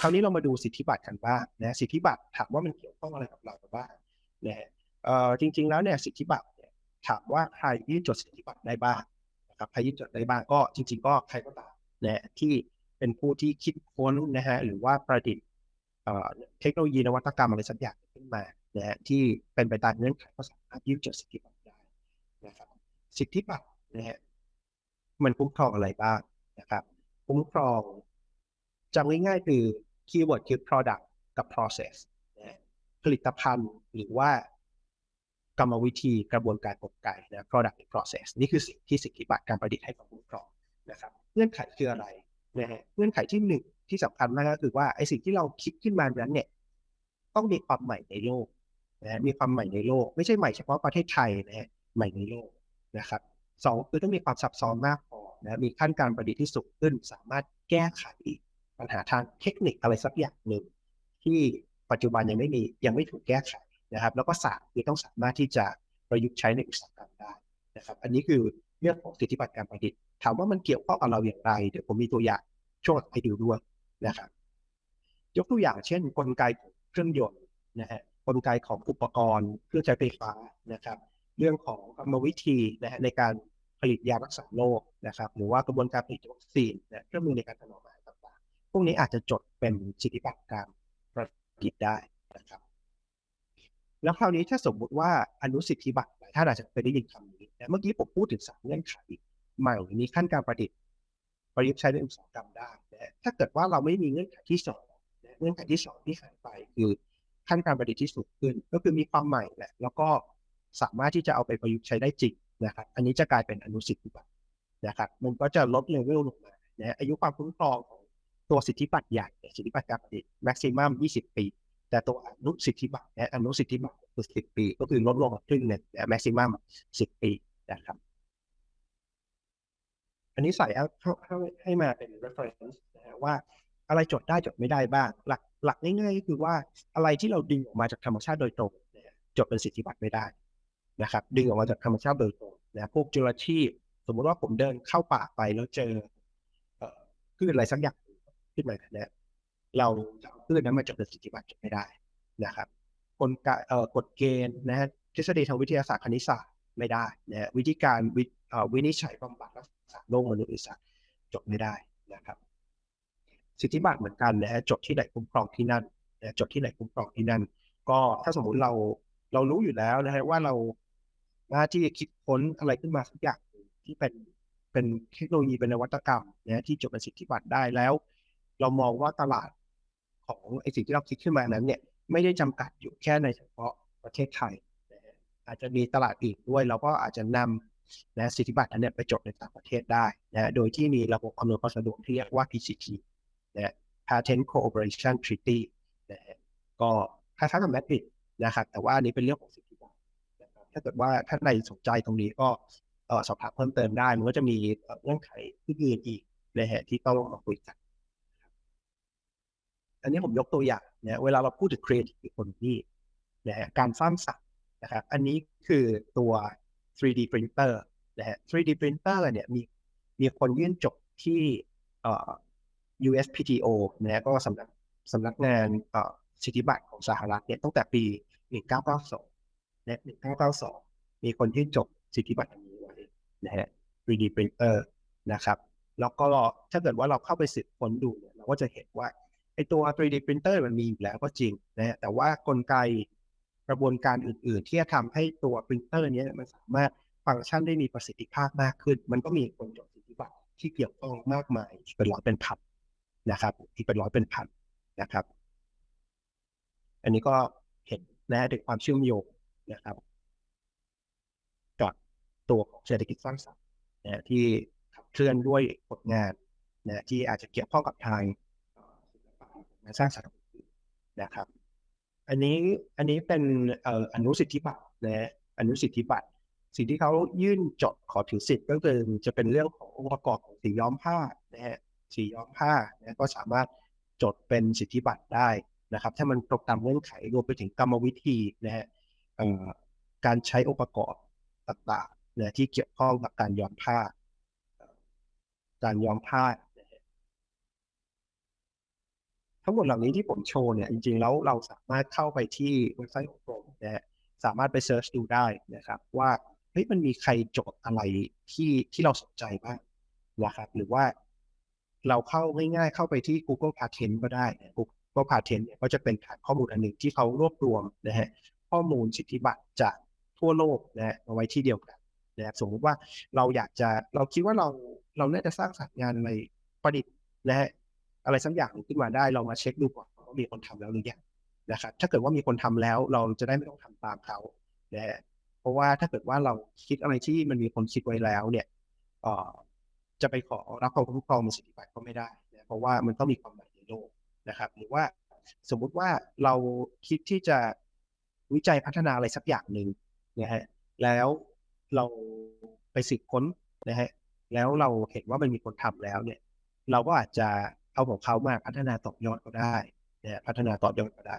คราวนี้เรามาดูสิทธิบัตรกันบ้างนะสิทธิบัตรถามว่ามันเกี่ยวข้องอะไรกับเราบ้างนะฮะจริง ๆ แล้วเนี่ยสิทธิบัตรถามว่าใครยื่นจดสิทธิบัตรได้บ้างนะครับใครยื่นจดได้บ้างก็จริง ๆ ก็ใครก็ตามนะที่เป็นผู้ที่คิดค้นนะฮะหรือว่าประดิษฐ์เอ่อเทคโนโลยีนวัตกรรมอะไรสักอย่างขึ้นมานะฮะที่เป็นไปตามเงื่อนไขก็สามารถยื่นจดสิทธิบัตรได้นะครับสิทธิบัตรนะฮะมันคุ้มครองอะไรบ้างนะครับ คุ้มครองจำง่ายๆคือ คีย์เวิร์ดคือ product กับ process ผลิตภัณฑ์หรือว่ากรรมวิธีกระบวนการกลไกนะ product หรือ process นี่คือสิ่งที่สิทธิบัตรการประดิษฐ์ให้ความคุ้ครองนะครับเงื่อนไขคืออะไรนะฮะเงื่อนไขที่หนึ่งที่สำคัญมากก็คือว่าไอ้สิ่งที่เราคิดขึ้นมานั้นเนี่ยต้องมีความใหม่ในโลกนะฮะมีความใหม่ในโลก ไม่ใช่ใหม่เฉพาะประเทศไทยนะฮะใหม่ในโลกนะครับสองคือต้องมีความซับซ้อนมากพอนะมีขั้นการประดิษฐ์ที่สูงขึ้น สามารถแก้ไข ปัญหาทางเทคนิคอะไรสักอย่างหนึ่งที่ปัจจุบันยังไม่มียังไม่ถูกแก้ไขนะครับ แล้วก็สามคือต้องสามารถที่จะประยุกต์ใช้ในอุตสาหกรรมได้นะครับ อันนี้คือเรื่องของสิทธิบัตรการประดิษฐ์ถามว่ามันเกี่ยวข้องกับเราอย่างไรเดี๋ยวผมมีตัวอย่างช่วยให้ดูด้วยนะครับ ยกตัวอย่างเช่น กลไกเครื่องยนต์นะฮะกลไกของอุปกรณ์เครื่องใช้ไฟฟ้านะครับ เรื่องของกรรมวิธีนะฮะในการผลิตยารักษาโรคนะครับ หรือว่ากระบวนการผลิตวัคซีนนะเครื่องมือในการถนอม พวกนี้อาจจะจดเป็นสิทธิบัตรการประดิษฐ์ได้นะครับ แล้วคราวนี้ถ้าสมมุติว่าอนุสิทธิบัตรหลายท่านอาจจะเคยได้ยินคำนี้นะเมื่อกี้ผมพูดถึงสามเงื่อนไขใหม่มีขั้นการประดิษฐ์ ประยุกต์ใช้ในอุตสาหกรรมได้นะถ้าเกิดว่าเราไม่มีเงื่อนไขที่สองนะเงื่อนไขที่สองที่หายไปคือขั้นการประดิษฐ์ที่สูงขึ้น ก็คือมีความใหม่แหละแล้วก็สามารถที่จะเอาไปประยุกต์ใช้ได้จริงนะครับ อันนี้จะกลายเป็นอนุสิทธิบัตรนะครับ มันก็จะลดเลเวลลงมานะอายุความคุ้มครองของ ตัวสิทธิบัตรใหญ่สิทธิบัตรการประดิษฐ์ maximum 20ปี แต่ตัวอนุสิทธิบัตรนะอนุสิทธิบัตรคือ10ปี ก็คือลดลงครึ่งหนึ่งนะ maximum 10ปีนะครับ อันนี้ใส่ให้ให้มาเป็น reference นะฮะว่าอะไรจดได้จดไม่ได้บ้าง หลักหลักง่ายๆก็คือว่าอะไรที่เราดึงออกมาจากธรรมชาติโดยตรงเนี่ยจดเป็นสิทธิบัตรไม่ได้นะครับ ดึงออกมาจากธรรมชาติโดยตรงนะพวกจุลชีพ สมมติว่าผมเดินเข้าป่าไปแล้วเจอเอ่อพืชอะไรสักอย่าง ขึ้นมาเนี่ยเราจะเอาพืชนั้นมาจดเป็นสิทธิบัตรจดไม่ได้นะครับกลไกเอ่อกฎเกณฑ์นะฮะทฤษฎีทางวิทยาศาสตร์คณิตศาสตร์ไม่ได้นะฮะวิธีการวิวินิจฉัยบำบัดรักษาโรคมนุษย์ศาสตร์จดไม่ได้นะครับ สิทธิบัตรเหมือนกันนะฮะจดที่ไหนคุ้มครองที่นั่นนะจดที่ไหนคุ้มครองที่นั่น ก็ถ้าสมมุติเราเรารู้อยู่แล้วนะฮะว่าเราหน้าที่คิดค้นอะไรขึ้นมาสักอย่างที่เป็นเป็นเทคโนโลยีเป็นนวัตกรรมนะที่จดเป็นสิทธิบัตรได้แล้ว เรามองว่าตลาดของไอสิ่งที่เราคิดขึ้นมานั้นเนี่ยไม่ได้จำกัดอยู่แค่ในเฉพาะประเทศไทย อาจจะมีตลาดอื่นด้วย เราก็อาจจะนำนะสิทธิบัตรอันนี้ไปจดในต่างประเทศได้นะโดยที่มีระบบอำนวยความสะดวกที่เรียกว่า PCT นะ Patent Cooperation Treaty นะก็คล้ายๆกับแมทริดนะครับแต่ว่าอันนี้เป็นเรื่องของสิทธิบัตรนะครับถ้าเกิดว่าท่านใดสนใจตรงนี้ก็สอบถามเพิ่มเติมได้ มันก็จะมีเงื่อนไขอื่นอีกนะฮะที่ต้องมาคุยกัน อันนี้ผมยกตัวอย่างนะเวลาเราพูดถึง creative economy นะการสร้างสรรค์นะครับอันนี้คือตัว 3D printer นะฮะ 3D printer เนี่ยมีมีคนยื่นจบที่เอ่อ USPTO นะฮะก็สำนักสำนักงานเอ่อสิทธิบัตรของสหรัฐเนี่ยตั้งแต่ปี 1992นะ1992 มีคนยื่นจบสิทธิบัตรนี้ไว้นะฮะ 3D printer นะครับ แล้วก็ถ้าเกิดว่าเราเข้าไปสืบค้นดูเนี่ยเราก็จะเห็นว่า ตัว 3D printer มันมีอยู่แล้วก็จริงนะฮะแต่ว่ากลไกกระบวนการอื่น ๆ ที่จะทำให้ตัว printer เนี้ยมันสามารถฟังก์ชันได้มีประสิทธิภาพมากขึ้น มันก็มีคนจดสิทธิบัตรที่เกี่ยวข้องมากมายเป็นร้อยเป็นพันนะครับที่เป็นร้อยเป็นพันนะครับ อันนี้ก็เห็นนะถึงความเชื่อมโยงนะครับกับตัวของเศรษฐกิจสร้างสรรค์นะที่ขับเคลื่อนด้วยผลงานนะที่อาจจะเกี่ยวข้องกับทาง งานสร้างสรรค์นะครับ อันนี้อันนี้เป็นอนุสิทธิบัตรนะอนุสิทธิบัตรสิ่งที่เขายื่นจดขอถือสิทธิ์ก็คือจะเป็นเรื่องขององค์ประกอบของสีย้อมผ้านะฮะสีย้อมผ้านะก็สามารถจดเป็นสิทธิบัตรได้นะครับ ถ้ามันตรงตามเงื่อนไขรวมไปถึงกรรมวิธีนะฮะการใช้องค์ประกอบต่างๆนะที่เกี่ยวข้องกับการย้อมผ้า การย้อมผ้านะฮะ ทั้งหมดเหล่านี้ที่ผมโชว์เนี่ยจริงๆแล้วเราสามารถเข้าไปที่เว็บไซต์ของกรมนะฮะสามารถไปเซิร์ชดูได้นะครับ ว่าเฮ้ยมันมีใครโจทย์อะไรที่ที่เราสนใจบ้างนะครับ หรือว่าเราเข้าง่ายๆเข้าไปที่ Google Patent ก็ได้นะ Google Patent เนี่ยก็จะเป็นฐานข้อมูลอันหนึ่งที่เขารวบรวมนะฮะข้อมูลสิทธิบัตรจากทั่วโลกนะฮะมาไว้ที่เดียวกันนะครับสมมติว่าเราอยากจะเราคิดว่าเราเราน่าจะสร้างสรรค์งานอะไรประดิษฐ์นะฮะ อะไรสักอย่างขึ้นมาได้เรามาเช็คดูก่อนว่ามีคนทำแล้วหรือยังนะครับถ้าเกิดว่ามีคนทำแล้วเราจะได้ไม่ต้องทำตามเขานะเพราะว่าถ้าเกิดว่าเราคิดอะไรที่มันมีคนคิดไว้แล้วเนี่ยจะไปขอรับความคุ้มครองในสิทธิบัตรก็ไม่ได้นะเพราะว่ามันต้องมีความหมายในโลกนะครับ หรือว่าสมมุติว่าเราคิดที่จะวิจัยพัฒนาอะไรสักอย่างหนึ่งนะฮะแล้วเราไปสืบค้นนะฮะแล้วเราเห็นว่ามันมีคนทำแล้วเนี่ย เราก็อาจจะ เอาของเขามาพัฒนาต่อยอดก็ได้นะฮะพัฒนาต่อยอดก็ได้